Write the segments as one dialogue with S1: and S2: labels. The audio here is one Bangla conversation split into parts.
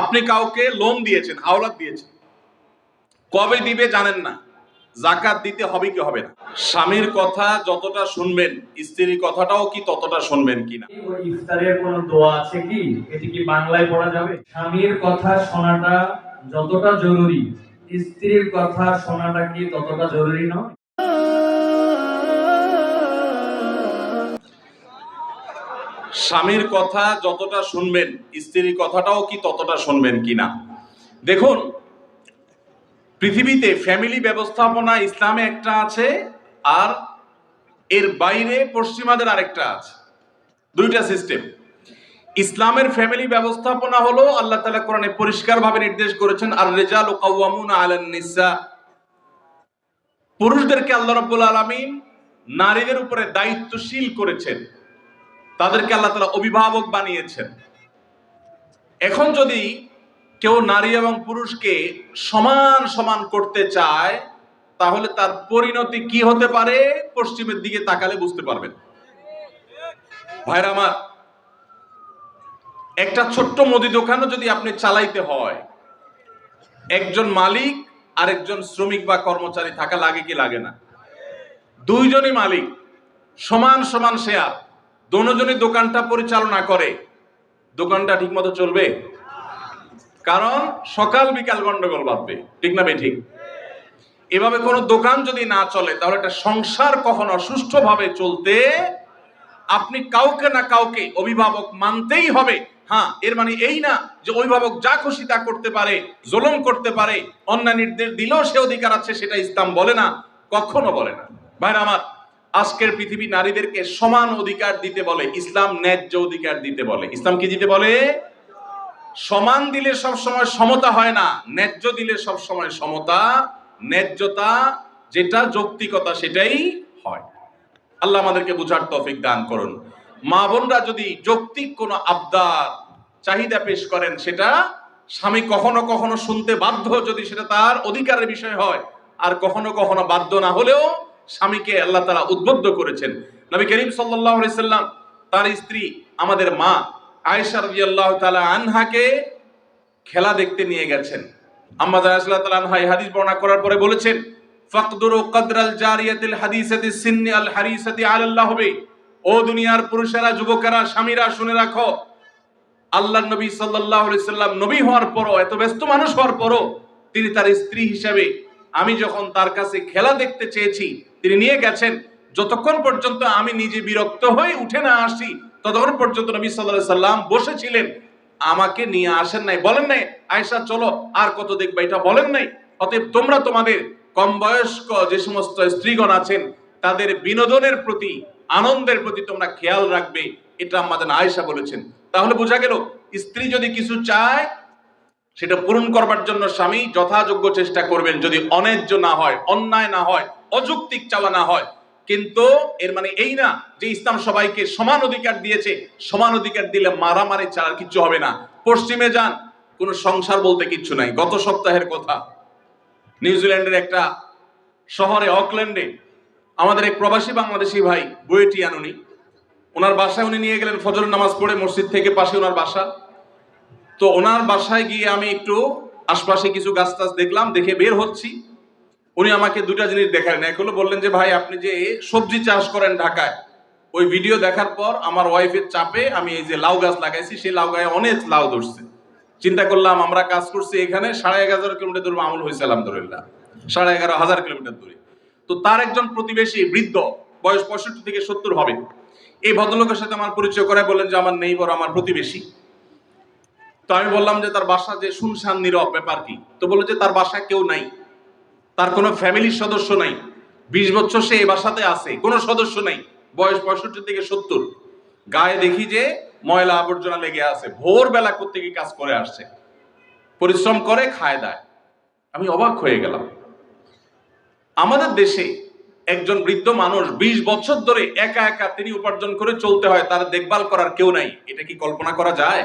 S1: আপনি কাউকে লোন দিয়েছেন হাওলাত দিয়েছেন। কবে দিবে জানেন না। জাকাত দিতে হবে কি হবে না। স্বামীর কথা যতটা শুনবেন, স্ত্রীর কথাটাও কি ততটা শুনবেন কিনা
S2: ইফতারের কোনো দোয়া আছে কি? এটি কি বাংলায় পড়া যাবে? স্বামীর কথা শোনাটা যতটা জরুরি, স্ত্রীর কথা শোনাটা কি ততটা জরুরি নয়?
S1: স্বামীর কথা যতটা শুনবেন, স্ত্রীর কথাটাও কি ততটা শুনবেন কিনা দেখুন, পৃথিবীতে ফ্যামিলি ব্যবস্থাপনা ইসলামে একটা আছে, আর এর বাইরে পশ্চিমাদের আরেকটা আছে। দুইটা সিস্টেম ইসলামের ফ্যামিলি ব্যবস্থাপনা হলো, আল্লাহ তাআলা কোরআনে পরিষ্কারভাবে নির্দেশ করেছেন আর রেজাল ও আলান নিসা। পুরুষদেরকে আল্লাহ রাব্বুল আলামিন নারীদের উপরে দায়িত্বশীল করেছেন। তাদেরকে আল্লাহ তালা অভিভাবক বানিয়েছেন। এখন যদি কেউ নারী এবং পুরুষকে সমান সমান করতে চায়, তাহলে তার পরিণতি কি হতে পারে? পশ্চিমের দিকে তাকালে বুঝতে পারবেন। ভাইরা আমার, একটা ছোট্ট মুদি দোকানও যদি আপনি চালাইতে হয়, একজন মালিক আর একজন শ্রমিক বা কর্মচারী থাকা লাগে কি লাগে না? দুইজনই মালিক, সমান সমান শেয়ার। দোনোজনই দোকানটা পরিচালনা করে। দোকানটা ঠিকমতো চলবে? কারণ সকাল বিকাল গন্ডগোল বাঁধবে। ঠিক না ঠিক এভাবে কোনো দোকান যদি না চলে, তাহলে একটা সংসার কখনো সুষ্ঠুভাবে চলতে আপনি কাউকে না কাউকে অভিভাবক মানতেই হবে। হ্যাঁ এর মানে এই না যে অভিভাবক যা খুশি তা করতে পারে, জুলুম করতে পারে, অন্যায় নির্দেশ দিলেও সে অধিকার আছে সেটা ইসলাম বলে না, কখনো বলে না। ভাইরা আমার আজকের পৃথিবী নারীদেরকে সমান অধিকার দিতে বলে, ইসলাম ন্যায্য অধিকার দিতে বলে। ইসলাম কি দিতে বলে? সমান দিলে সব সময় সমতা হয় না, ন্যায্য দিলে সব সময় সমতা, ন্যায্যতা যেটা যৌক্তিকতা সেটাই হয়। আল্লাহ আমাদেরকে বুঝার তৌফিক দান করুন। মা বোনরা যদি যৌক্তিক কোনো আবদার, চাহিদা পেশ করেন, সেটা স্বামী কখনো কখনো শুনতে বাধ্য যদি সেটা তার অধিকারের বিষয় হয়, আর কখনো কখনো বাধ্য না হলেও স্বামীকে আল্লাহ তারা উদ্বুদ্ধ করেছেন। নবী করিম সাল্লাম তার স্ত্রী, আমাদের মা আনহাকে খেলা দেখতে নিয়ে গেছেন। এই হাদিস বর্ণনা করার পরে বলেছেন আল হবে ও দুনিয়ার পুরুষেরা, যুবকেরা, স্বামীরা, শুনে রাখো আল্লাহ নবী নবী হওয়ার পরও, এত ব্যস্ত মানুষ হওয়ার পরও তিনি তার স্ত্রী হিসেবে আমি যখন তার কাছে খেলা দেখতে চেয়েছি, তিনি নিয়ে গেছেন, যতক্ষণ পর্যন্ত আমি নিজে বিরক্ত হয়ে উঠে না আসি, ততক্ষণ পর্যন্ত নবী আলাইহি সাল্লাম বসেছিলেন। আমাকে নিয়ে আসেন নাই, বলেন নাই, আয়েশা, চলো, আর কত দেখবে, এটা বলেন নাই? অতএব তোমরা তোমাদের কম বয়স্ক যে সমস্ত স্ত্রীগণ আছেন, তাদের বিনোদনের প্রতি, আনন্দের প্রতি তোমরা খেয়াল রাখবে, এটা আমাদের আয়েশা বলেছেন। তাহলে বোঝা গেল, স্ত্রী যদি কিছু চায় সেটা পূরণ করবার জন্য স্বামী যথাযোগ্য চেষ্টা করবেন, যদি অন্যায্য না হয়, অন্যায় না হয়, অযৌক্তিক চাওয়া না হয়। কিন্তু এর মানে এই না যে ইসলাম সবাইকে সমান অধিকার দিয়েছে, সমান অধিকার দিলে মারামারি আর কিচ্ছু হবে না। পশ্চিমে যান, কোনো সংসার বলতে কিচ্ছু নাই। গত সপ্তাহের কথা নিউজিল্যান্ডের একটা শহরে, অকল্যান্ডে, আমাদের এক প্রবাসী বাংলাদেশি ভাই বুয়েটি আনুনি ওনার বাসায় উনি নিয়ে গেলেন ফজর নামাজ পড়ে মসজিদ থেকে পাশে ওনার বাসা। তো ওনার বাসায় গিয়ে আমি একটু আশপাশে কিছু গাছ টাছ দেখলাম, দেখে বের হচ্ছি। উনি আমাকে দুটা জিনিস দেখালেন। এক হলো বললেন যে, ভাই, আপনি যে সবজি চাষ করেন ঢাকায়, ওই ভিডিও দেখার পর আমার ওয়াইফের চাপে আমি এই যে লাউ গাছ লাগাইছি, সেই লাউ গায়ে অনেক লাউ ধরছে। চিন্তা করলাম, আমরা কাজ করছি এখানে, সাড়ে এগারো কিলোমিটার দূরে আমল হয়েছে আলহামদুলিল্লাহ। সাড়ে এগারো হাজার কিলোমিটার দূরে। তো তার একজন প্রতিবেশী বৃদ্ধ, বয়স পঁয়ষট্টি থেকে সত্তর হবে। এই ভদ্রলোকের সাথে আমার পরিচয় করায় বললেন যে, আমার নেই বড় আমার প্রতিবেশী। তো আমি বললাম যে তার বাসা যে শুনশান নীরব ব্যাপার কি তো বলল যে তার বাসায় কেউ নাই, তার কোনো ফ্যামিলির সদস্য নাই, বিশ বছর সে এই বাসাতে আছে, কোনো সদস্য নাই, বয়স পঁয়ষট্টি থেকে সত্তর। গায়ে দেখি যে ময়লা আবর্জনা লেগে আছে, ভোরবেলা থেকে কাজ করে আসছে। পরিশ্রম করে খায় দায়। আমি অবাক হয়ে গেলাম। আমাদের দেশে একজন বৃদ্ধ মানুষ বিশ বছর ধরে একা একা তিনি উপার্জন করে চলতে হয়, তার দেখভাল করার কেউ নাই, এটা কি কল্পনা করা যায়?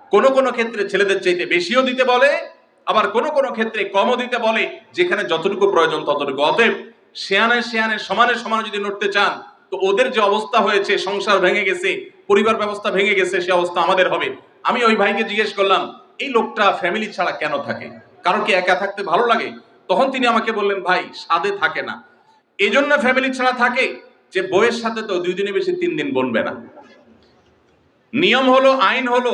S1: কোন কোনো ক্ষেত্রে ছেলেদের চাইতে বেশিও দিতে বলে, আবার কোনো কোনো ক্ষেত্রে কমও দিতে বলে, যেখানে যতটুকু প্রয়োজন ততটুকু। অতএব শেয়ানে শেয়ানে, সমানে সমানে যদি নড়তে চান, তো ওদের যে অবস্থা হয়েছে, সংসার ভেঙে গেছে, পরিবার ব্যবস্থা ভেঙে গেছে, সে অবস্থা আমাদের হবে। আমি ওই ভাইকে জিজ্ঞেস করলাম, এই লোকটা ফ্যামিলি ছাড়া কেন থাকে? কারণ কি একা থাকতে ভালো লাগে? তখন তিনি আমাকে বললেন, ভাই সাদে থাকে না। এই জন্য ফ্যামিলি ছাড়া থাকে যে বইয়ের সাথে তো দুই দিনে বেশি তিন দিন বনবে না। নিয়ম হলো, আইন হলো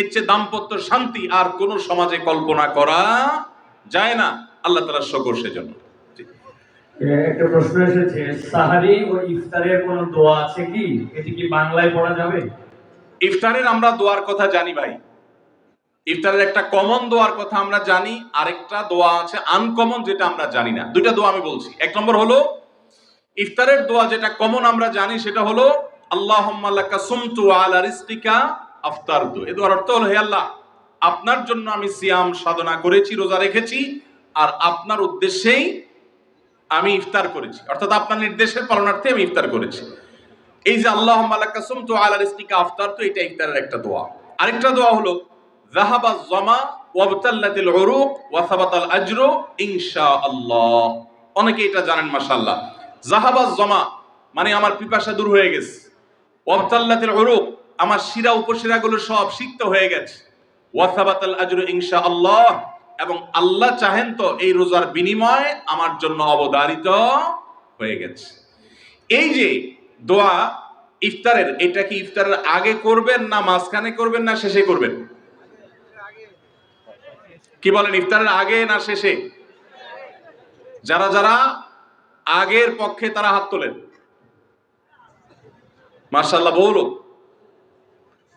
S1: এর চেয়ে দাম্পত্য শান্তি আর কোন সমাজে কল্পনা করা যায় না। আল্লাহ তালা শকর সেজন্য।
S2: একটা প্রশ্ন এসেছে সাহারি ও ইফতারের কোনো দোয়া আছে কি? এটি কি বাংলায় পড়া যাবে?
S1: ইফতারের আমরা দোয়ার কথা জানি ভাই। ইফতারের একটা কমন দোয়ার কথা আমরা জানি আরেকটা দোয়া আছে আনকমন যেটা আমরা জানি না। দুইটা দোয়া আমি বলছি। এক নম্বর হলো ইফতারের দোয়া যেটা কমন আমরা জানি সেটা হলো আল্লাহুম্মা লাকা সুমতু আলা রিজকিকা আফতারতু। এ দোয়ার অর্থ হলো, হে আল্লাহ, আপনার জন্য আমি সিয়াম সাধনা করেছি, রোজা রেখেছি, আর আপনার উদ্দেশ্যেই আমি ইফতার করেছি। অর্থাৎ আপনার নির্দেশের পালনার্থে আমি ইফতার করেছি। এই যে আল্লাহ মালাকা সুমতু আলা রিজকিকা আফতার তো এটা ইফতারের একটা দোয়া। আরেকটা দোয়া হলো, যাহাবা জামা ওয়াবতাল্লাতিল উরুক ওয়া সাবাতাল আজরু ইনশাআল্লাহ। অনেকে এটা জানেন, মাশাআল্লাহ। যাহাবা জামা মানে আমার পিপাসা দূর হয়ে গেছে। ওয়াবতাল্লাতিল উরুক আমার শিরা উপশিরাগুলো সব সিক্ত হয়ে গেছে। ওয়া সাবাতাল আজরু ইনশাআল্লাহ। এবং আল্লাহ চাহেন তো এই রোজার বিনিময় আমার জন্য অবদারিত হয়ে গেছে। এই যে দোয়া ইফতারের, এটা কি ইফতারের আগে করবেন না মাঝখানে করবেন না শেষে করবেন? কি বলেন, ইফতারের আগে না শেষে? যারা যারা আগের পক্ষে তারা হাত তোলেন। মার্শাল্লাহ বৌল। ভাইরা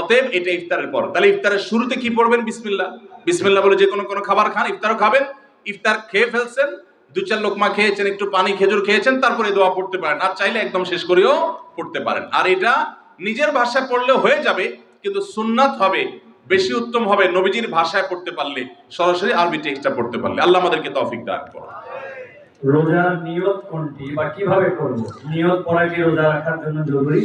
S1: অতএব এটা ইফতারের পর। তাহলে ইফতারের শুরুতে কি পড়বেন? বিসমিল্লাহ। বিসমিল্লাহ বলে যে কোনো কোনো খাবার খান, ইফতারও খাবেন। ইফতার খেয়ে ফেলছেন, দু চার লোকমা খেয়েছেন, একটু পানি, খেজুর খেয়েছেন, তারপরে দোয়া পড়তে পারেন। আর চাইলে একদম শেষ করেও পড়তে পারেন। আর এটা নিজের ভাষায় পড়লে হয়ে যাবে, কিন্তু সুন্নাত হবে, বেশি উত্তম হবে নবীজির ভাষায় পড়তে পারলে, সরাসরি আরবি টেক্সটটা পড়তে পারলে। আল্লাহ আমাদেরকে তৌফিক দান করুন।
S2: রোজার নিয়ত কোনটি বা কীভাবে করব? নিয়ত করা কি রোজা রাখার জন্য জরুরি?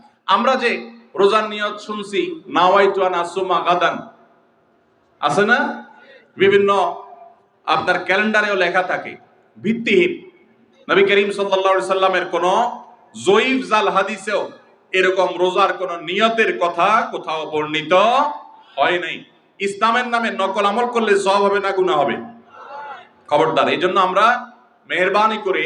S1: আমরা যে রোজার নিয়ত শুনছি গাদান, আছে না? বিভিন্ন আপনার ক্যালেন্ডারেও লেখা থাকে, ভিত্তিহীন। নবী করিম সাল্লামের কোন জয়ীফ জাল হাদিসেও এরকম রোজার কোন নিয়তের কথা কোথাও বর্ণিত হয় নাই। ইসলামের নামে নকল আমল করলে সব হবে না, গুনাহ হবে। খবরদার এই জন্য আমরা মেহরবানি করে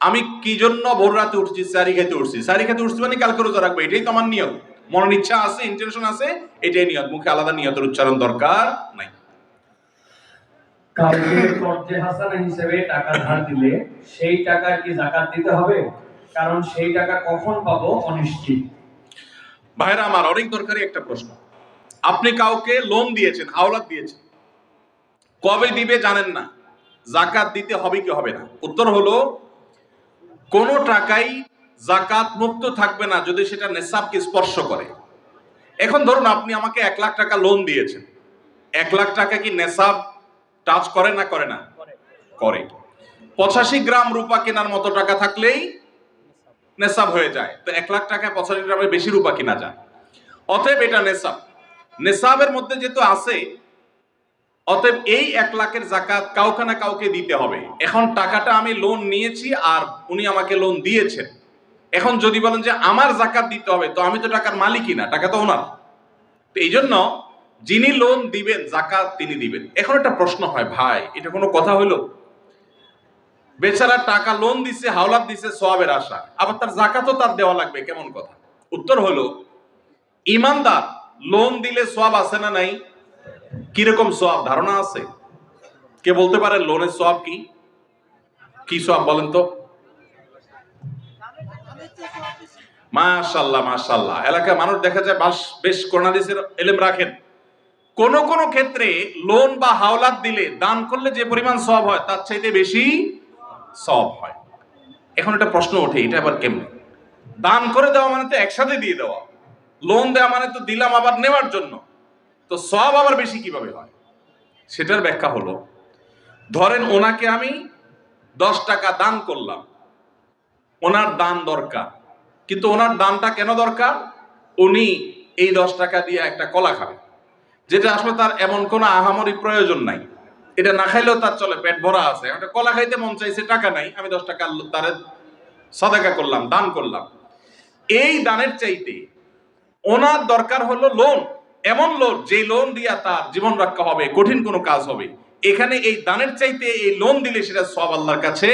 S1: আমি কি জন্য ভোর রাতে উঠছি? সারি খেতে উঠছি। সারি খেতে উঠছি মানে কালকে রোজা রাখব এটাই তো আমার নিয়ত। মনের ইচ্ছা আছে ইন্টেনশন আছে এটাই নিয়ত। মুখে আলাদা নিয়তের উচ্চারণ দরকার নাই।
S2: কাউকে কর্জে হাসানা হিসেবে টাকা ধার দিলে সেই টাকার কি জাকাত দিতে হবে? কারণ সেই টাকা কখন পাবো অনিশ্চিত।
S1: ভাইরা আমার অনেক দরকারি একটা প্রশ্ন। আপনি কাউকে লোন দিয়েছেন হাওলাত দিয়েছেন। কবে দিবে জানেন না। জাকাত দিতে হবে কি হবে না? উত্তর হলো কোনো টাকাই জাকাত মুক্ত থাকবে না যদি সেটা নেশাবকে স্পর্শ করে। এখন ধরুন আপনি আমাকে এক লাখ টাকা লোন দিয়েছেন। এক লাখ টাকা কি নেশাব টাচ করে না করে না? করে। পঁচাশি গ্রাম রূপা কেনার মতো টাকা থাকলেই নেশাব হয়ে যায়। তো এক লাখ টাকায় পঁচাশি গ্রামের বেশি রূপা কিনা যায়। অতএব এটা নেশাব। নেশাবের মধ্যে যেহেতু আছে অতএব এই এক লাখের জাকাত কাউকে না কাউকে দিতে হবে। এখন টাকাটা আমি লোন নিয়েছি আর উনি আমাকে লোন দিয়েছেন। এখন যদি বলেন যে আমার জাকাত দিতে হবে, তো আমি তো টাকার মালিকই না, টাকা তো ওনার। তো এই জন্য যিনি লোন দিবেন জাকাত তিনি দিবেন। এখন একটা প্রশ্ন হয়, ভাই, এটা কোনো কথা হলো বেচারা টাকা লোন দিছে, হাওলাত দিছে সোয়াবের আশা। আবার তার জাকাতও তার দেওয়া লাগবে, কেমন কথা? উত্তর হলো, ইমানদার লোন দিলে সোয়াব আছে না নাই? কীরকম সোয়াব ধারণা আছে? কে বলতে পারে লোনের সোয়াব কি? কি সোয়াব বলেন তো? মাশাল্লাহ মাশাল্লাহ এলাকায় মানুষ দেখা যায় বাস, বেশ করোনাদিসের এলেম রাখেন। কোন কোন ক্ষেত্রে লোন বা হাওলাত দিলে দান করলে যে পরিমাণ সব হয়, তার চাইতে বেশি সব হয়। এখন একটা প্রশ্ন ওঠে, এটা আবার কেমন? দান করে দেওয়া মানে তো একসাথে দিয়ে দেওয়া। লোন দেওয়া মানে তো দিলাম আবার নেওয়ার জন্য। তো সব আবার বেশি কীভাবে হয়? সেটার ব্যাখ্যা হলো, ধরেন ওনাকে আমি দশ টাকা দান করলাম। ওনার দান দরকার। কিন্তু ওনার দানটা কেন দরকার? উনি এই দশ টাকা দিয়ে একটা কলা খাবে যেটা আসলে তার এমন কোনো আহামরি প্রয়োজন নাই। এটা না খাইলেও তার চলে, পেট ভরা আছে। একটা কলা খাইতে মন চাইছে, টাকা নাই। আমি দশ টাকা তার সদাকা করলাম, দান করলাম। এই দানের চাইতে ওনার দরকার হলো লোন এমন লোন যে লোন দিয়া তার জীবন রক্ষা হবে, কঠিন কোনো কাজ হবে, এখানে এই দানের চাইতে এই লোন দিলে সেটা সব আল্লাহর কাছে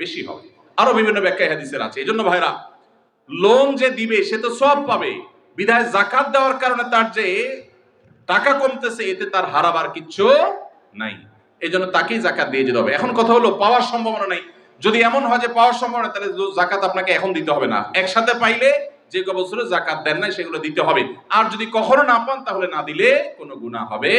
S1: বেশি হবে। আরও বিভিন্ন ব্যাখ্যা হাদিসের আছে। এই জন্য ভাইরা, লোন যে দিবে, সে তো সব পাবে। বিধায় জাকাত দেওয়ার কারণে তার যে টাকা কমতেছে, এতে তার হারাবার কিচ্ছু নাই। এই জন্য তাকেই জাকাত দিয়ে যেতে হবে। এখন কথা হলো, পাওয়ার সম্ভাবনা নাই। যদি এমন হয় যে পাওয়ার সম্ভাবনা, তাহলে জাকাত আপনাকে এখন দিতে হবে না। একসাথে পাইলে যে কবছরে বছরে জাকাত দেন নাই, সেগুলো দিতে হবে। আর যদি কখনো না পান, তাহলে না দিলে কোনো গুণা হবে